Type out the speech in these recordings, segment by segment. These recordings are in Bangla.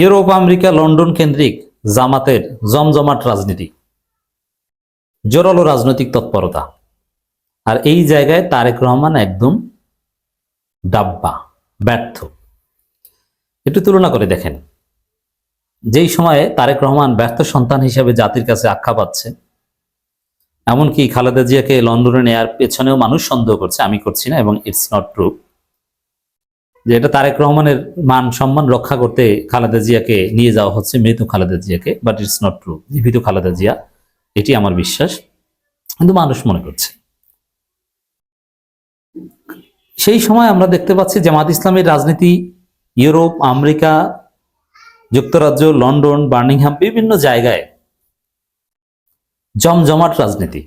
ইউরোপ, আমেরিকা, লন্ডন কেন্দ্রিক জামাতের জমজমাট রাজনীতি। জোরালো রাজনৈতিক তৎপরতা। আর এই জায়গায় তারেক রহমান একদম ডাব্বা, ব্যর্থ। একটু তুলনা করে দেখেন। যেই সময়ে তারেক রহমান ব্যর্থ সন্তান হিসেবে জাতির কাছে আখ্যা পাচ্ছে, এমনকি খালেদা জিয়াকে লন্ডনে নেয়ার পেছনেও মানুষ সন্দেহ করছে, আমি করছি না, এবং ইটস নট ট্রু যে এটা তারেক রহমানের মান সম্মান রক্ষা করতে খালেদা জিয়াকে নিয়ে যাওয়া হচ্ছে, মৃত খালেদা জিয়াকে বাট ইটস নট ট্রু জীবিত খালেদা জিয়া, এটি আমার বিশ্বাস। কিন্তু মানুষ মনে করছে। সেই সময় আমরা দেখতে পাচ্ছি জামাত ইসলামের রাজনীতি, ইউরোপ, আমেরিকা, যুক্তরাজ্য, লন্ডন বার্মিংহাম বিভিন্ন জায়গায় জমজমাট রাজনীতি।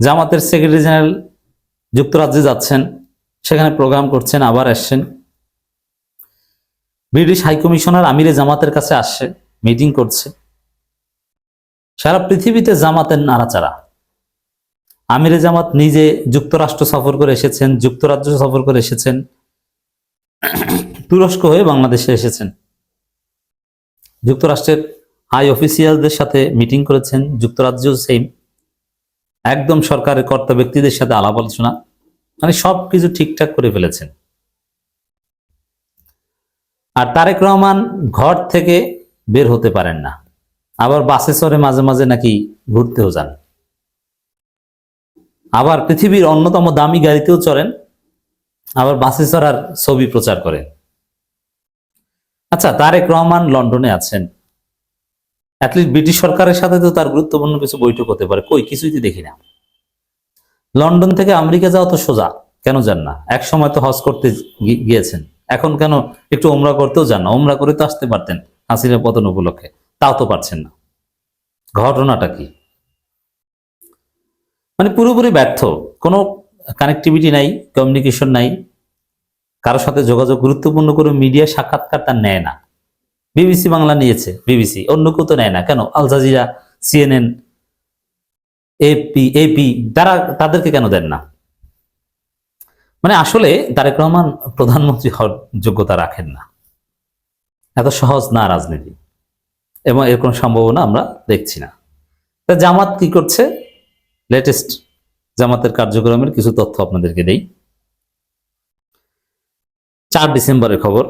জামাতের সেক্রেটারি জেনারেল যুক্তরাজ্যে যাচ্ছেন। সেখানে প্রোগ্রাম করছেন, আবার আসছেন। ব্রিটিশ হাইকমিশনার আমিরে জামাতের কাছে আসছে, মিটিং করছে। সারা পৃথিবীতে জামাতের নাড়াচাড়া। আমিরে জামাত নিজে যুক্তরাষ্ট্র সফর করে এসেছেন, যুক্তরাজ্য সফর করে এসেছেন, তুরস্ক হয়ে বাংলাদেশে এসেছেন। যুক্তরাষ্ট্রের হাই অফিসিয়ালদের সাথে মিটিং করেছেন যুক্তরাজ্য সেম। একদম সরকারের কর্তা ব্যক্তিদের সাথে আলাপ আলোচনা। মানে সব কিছু ঠিকঠাক করে ফেলেছেন। আর তারেক রহমান ঘর থেকে বের হতে পারেন না। আবার বাসে চড়ে মাঝে মাঝে নাকি ঘুরতেও যান। আবার পৃথিবীর অন্যতম দামি গাড়িতেও চড়েন। আবার বাসে চড়ার ছবি প্রচার করেন। আচ্ছা তারেক রহমান লন্ডনে আছেন। অ্যাটলিস্ট ব্রিটিশ সরকারের সাথে তো তার গুরুত্বপূর্ণ কিছু বৈঠক হতে পারে। কই, কিছুই তো দেখি না। লন্ডন থেকে আমেরিকা যাওয়া তো সোজা, কেন যান না? এক সময় তো হজ করতে গিয়েছেন। এখন কেন একটু ওমরা করতেও যান না? ওমরা করে তো আসতে পারতেন হাসিনা পতন উপলক্ষে। তাও তো পারছেন না। ঘটনাটা কি? মানে পুরোপুরি ব্যর্থ। কোনো কানেক্টিভিটি নাই কমিউনিকেশন নাই। কারোর সাথে যোগাযোগ গুরুত্বপূর্ণ করে মিডিয়া সাক্ষাৎকার তার নেয় না। বিবিসি বাংলা নিয়েছে, বিবিসি। অন্য কেউ তো নেয় না। কেন? Al Jazeera CNN AP AP তারা তাদেরকে কেন দেন না? মানে আসলে তারেক রহমান প্রধানমন্ত্রী হওয়ার যোগ্যতা রাখেন না। এত সহজ না রাজনীতি। এবং এর কোনো সম্ভাবনা আমরা দেখছি না। তা জামাত কি করছে? লেটেস্ট জামাতের কার্যক্রমের কিছু তথ্য আপনাদেরকে দেই। চার ডিসেম্বরের খবর।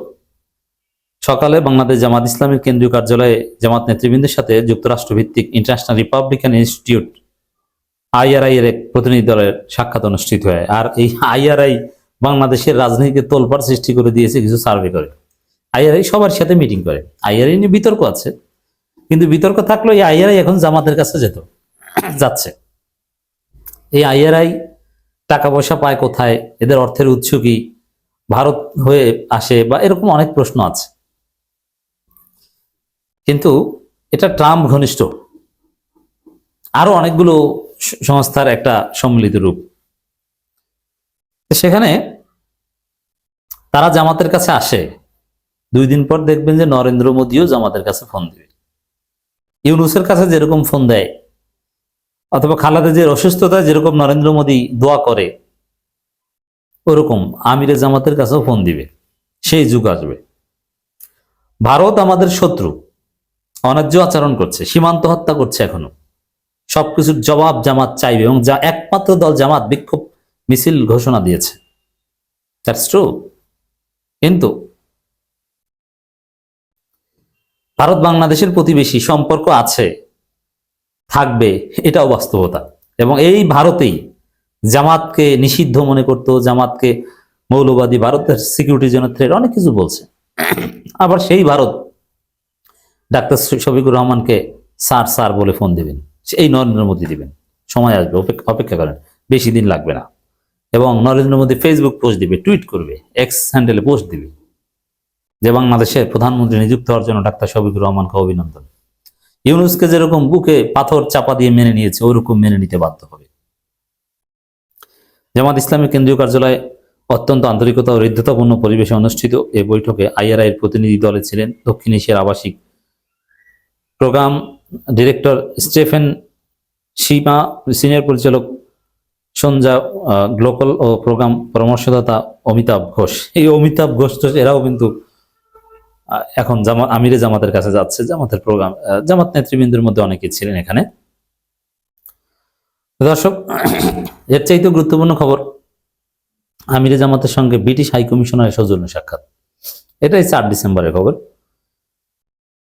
সকালে বাংলাদেশ জামাত ইসলামের কেন্দ্রীয় কার্যালয়ে জামাত নেতৃবৃন্দের সাথে যুক্তরাষ্ট্র ভিত্তিক ইন্টারন্যাশনাল রিপাবলিকান ইনস্টিটিউট আইআরআই এর এক প্রতিনিধি দলের সাক্ষাৎ অনুষ্ঠিত হয়। আর এই আইআরআই বাংলাদেশের রাজনীতিকে তোলপাড় সৃষ্টি করে দিয়েছে কিছু সার্ভে করে। আইআরআই সবার সাথে মিটিং করে। আইআরআই নিয়ে বিতর্ক আছে, কিন্তু বিতর্ক থাকলেও এই আইআরআই এখন জামাতের কাছে যেত, যাচ্ছে। এই আইআরআই টাকা পয়সা পায় কোথায়, এদের অর্থের উৎস কি, ভারত হয়ে আসে বা এরকম অনেক প্রশ্ন আছে। কিন্তু এটা ট্রাম্প ঘনিষ্ঠ। আরও অনেকগুলো সংস্থার একটা সম্মিলিত রূপ। সেখানে তারা জামাতের কাছে আসে। দুই দিন পর দেখবেন যে নরেন্দ্র মোদীও জামাতের কাছে ফোন দিবে ইউনুসের কাছে যেরকম ফোন দেয়, অথবা খালাদা যে অসুস্থতায় যেরকম নরেন্দ্র মোদী দোয়া করে, ওরকম আমিরে জামাতের কাছেও ফোন দিবে। সেই যুগ আসবে। ভারত আমাদের শত্রু। অন্যায্য আচরণ করছে, সীমান্ত হত্যা করছে এখনও। সবকিছুর জবাব জামাত চাইবে এবং যা একমাত্র দল জামাত বিক্ষোভ মিছিল ঘোষণা দিয়েছে। কিন্তু ভারত বাংলাদেশের প্রতিবেশী সম্পর্ক আছে, থাকবে, এটাও বাস্তবতা। এবং এই ভারতেই জামাতকে নিষিদ্ধ মনে করত, জামাতকে মৌলবাদী ভারতের সিকিউরিটির জন্য থ্রেট অনেক কিছু বলছে। আবার সেই ভারত, ডাক্তার শফিকুর রহমানকে স্যার স্যার বলে ফোন দিবেন। এই নরেন্দ্র মোদী দিবেন। সময় আসবে অপেক্ষা করেন। বেশি দিন লাগবে না। এবং নরেন্দ্র মোদী ফেসবুক পোস্ট দিবে টুইট করবে এক্স হ্যান্ডেলে পোস্ট দিবে। যে বাংলাদেশের প্রধানমন্ত্রী নিযুক্ত হওয়ার জন্য ডাক্তার শফিকুর রহমানকে অভিনন্দন। ইউনুসকে যেরকম বুকে পাথর চাপা দিয়ে মেনে নিয়েছে, ওরকম মেনে নিতে বাধ্য হবে। জামাত ইসলামের কেন্দ্রীয় কার্যালয়ে অত্যন্ত আন্তরিকতা ও হৃদ্যতাপূর্ণ পরিবেশে অনুষ্ঠিত এই বৈঠকে আইআরআই এর প্রতিনিধি দলে ছিলেন দক্ষিণ এশিয়ার আবাসিক প্রোগ্রাম ডিরেক্টর স্টেফেন সীমা, সিনিয়র পরিচালক সঞ্জা গ্লোকাল ও প্রোগ্রাম পরামর্শদাতা অমিতাভ ঘোষ। এই অমিতাভ ঘোষ তো এরাও কিন্তু এখন জামা, আমিরে জামাতের কাছে যাচ্ছে, জামাতের প্রোগ্রাম জামাত নেতৃবৃন্দের মধ্যে অনেকে ছিলেন এখানে। দর্শক, এর চাইতে গুরুত্বপূর্ণ খবর, আমিরে জামাতের সঙ্গে ব্রিটিশ হাই কমিশনারের সৌজন্য সাক্ষাৎ। এটাই চার ডিসেম্বরের খবর।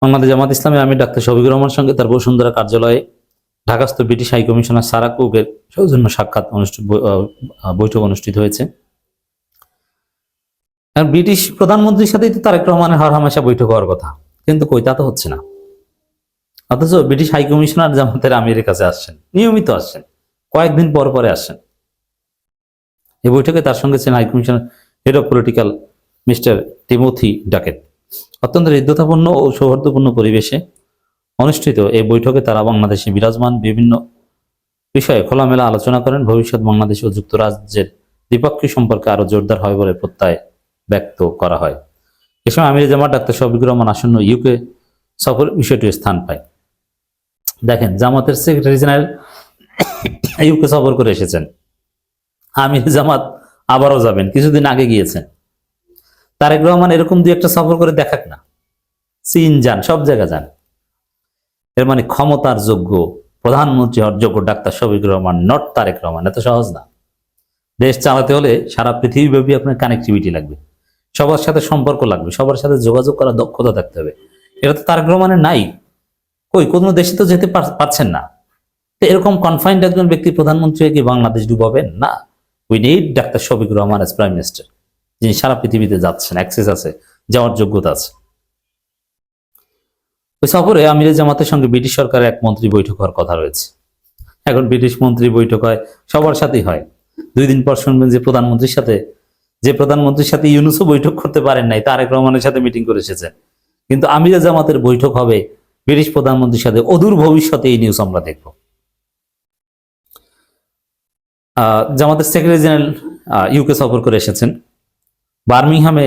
বাংলাদেশ জামাত ইসলামের আমি ডাক্তার শফিকুর রহমানের সঙ্গে তার বসুন্ধরা কার্যালয়ে ঢাকাস্থ ব্রিটিশ হাই কমিশনার সারা কুকের সৌজন্য সাক্ষাৎ অনুষ্ঠিত বৈঠক অনুষ্ঠিত হয়েছে। আর ব্রিটিশ প্রধানমন্ত্রীর সাথেই তো তারেক রহমানের হর হামেশা বৈঠক হওয়ার কথা। কিন্তু কই তা তো হচ্ছে না। অথচ ব্রিটিশ হাই কমিশনার জামাতের আমিরের কাছে আসছেন, নিয়মিত আসছেন, কয়েকদিন পর পরে আসছেন। এই বৈঠকে তার সঙ্গে ছিলেন high commissioner head of political mister Timothy Duckett. অত্যন্ত হৃদ্যতাপূর্ণ ও সৌহার্দ্যপূর্ণ পরিবেশে অনুষ্ঠিত এই বৈঠকে তারা বাংলাদেশে বিরাজমান বিভিন্ন বিষয়ে খোলামেলা আলোচনা করেন। ভবিষ্যৎ বাংলাদেশ ও যুক্তরাজ্যের দ্বিপক্ষীয় সম্পর্কে আরও জোরদার হয় বলে প্রত্যয় ব্যক্ত করা হয়। এ সময় আমির জামাত ডাক্তার শফিকুর রহমান আসন্ন ইউকে সফর বিষয়টি স্থান পায়। দেখেন, জামাতের সেক্রেটারি জেনারেল ইউকে সফর করে এসেছেন। আমির জামাত আবারও যাবেন, কিছুদিন আগে গিয়েছেন। তারেক রহমান এরকম দুই একটা সফর করে দেখাক না। চীন যান, সব জায়গা যান। এর মানে ক্ষমতার যোগ্য প্রধানমন্ত্রী হওয়ার যোগ্য ডাক্তার শফিকুর রহমান নট তারেক রহমান। এত সহজ না। দেশ চালাতে হলে সারা পৃথিবীব্যাপী আপনার কানেক্টিভিটি লাগবে। সবার সাথে সম্পর্ক লাগবে, সবার সাথে যোগাযোগ করার দক্ষতা থাকতে হবে। এটা তো তারেক রহমানের নাই। কই, কোনো দেশে তো যেতে পারছেন না। তো এরকম কনফাইন্ড একজন ব্যক্তি প্রধানমন্ত্রী কি বাংলাদেশ ডুবাবেন? না। We need doctor Shafiqur Rahman as prime minister যিনি সারা পৃথিবীতে যাচ্ছেন অ্যাক্সেস আছে, যাওয়ার যোগ্যতা আছে। ওই সফরে আমিরের জামাতের সঙ্গে ব্রিটিশ সরকারের এক মন্ত্রী বৈঠক হওয়ার কথা রয়েছে। এখন ব্রিটিশ মন্ত্রী বৈঠক হয়, সবার সাথেই হয়। দুই দিন পর শুনবেন যে প্রধানমন্ত্রীর সাথে, যে প্রধানমন্ত্রীর সাথে ইউনুসও বৈঠক করতে পারেন নাই, তারেক রহমানের সাথে মিটিং করে এসেছেন। কিন্তু আমিরের জামাতের বৈঠক হবে ব্রিটিশ প্রধানমন্ত্রীর সাথে অদূর ভবিষ্যতে এই নিউজ আমরা দেখব। জামাতের সেক্রেটারি জেনারেল ইউকে সফর করে এসেছেন। বার্মিংহামে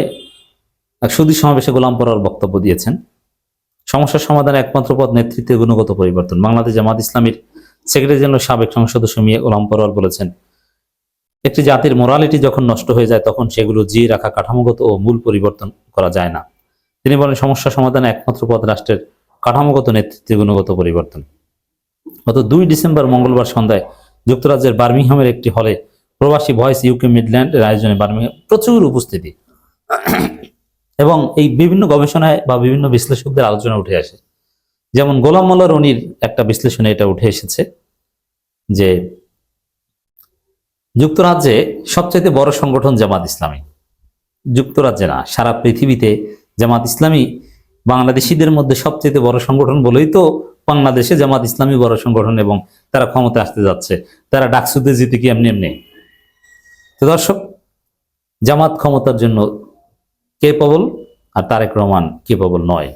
এক সুদী সমাবেশে গোলাম পরার বক্তব্য দিয়েছেন। সমস্যার সমাধানে একমাত্র পথ নেতৃত্বের গুণগত পরিবর্তন। বাংলাদেশ জামাত ইসলামীর সেক্রেটারি জেনারেল সাবেক সংসদ সদস্য গোলাম পরোয়ার বলেছেন, একটি জাতির মোরালিটি যখন নষ্ট হয়ে যায়, তখন সেগুলো জিয়ে রাখা কাঠামোগত ও মূল পরিবর্তন করা যায় না। তিনি বলেন সমস্যা সমাধানে একমাত্র পথ রাষ্ট্রের কাঠামোগত নেতৃত্বে গুণগত পরিবর্তন। গত দুই ডিসেম্বর মঙ্গলবার সন্ধ্যায় যুক্তরাজ্যের বার্মিংহামের একটি হলে প্রবাসী ভয়েস ইউকে মিডল্যান্ডের আয়োজনে বার্মিংহাম প্রচুর উপস্থিতি। এবং এই বিভিন্ন গবেষণায় বা বিভিন্ন বিশ্লেষকদের আলোচনা উঠে আসে। যেমন গোলাম মোল্লা রনির একটা বিশ্লেষণে এটা উঠে এসেছে যে, যুক্তরাজ্যে সবচেয়ে বড় সংগঠন জামাত ইসলামী। যুক্তরাজ্যে না, সারা পৃথিবীতে জামাত ইসলামী বাংলাদেশিদের মধ্যে সবচেয়ে বড় সংগঠন বলেই তো বাংলাদেশে জামাত ইসলামী বড় সংগঠন এবং তারা ক্ষমতা আসতে যাচ্ছে। তারা ডাকসুতে জিতে কি এমনি এমনি। তো দর্শক জামাত ক্ষমতার জন্য কেপবল আর তারেক রহমান কেপবল নয়?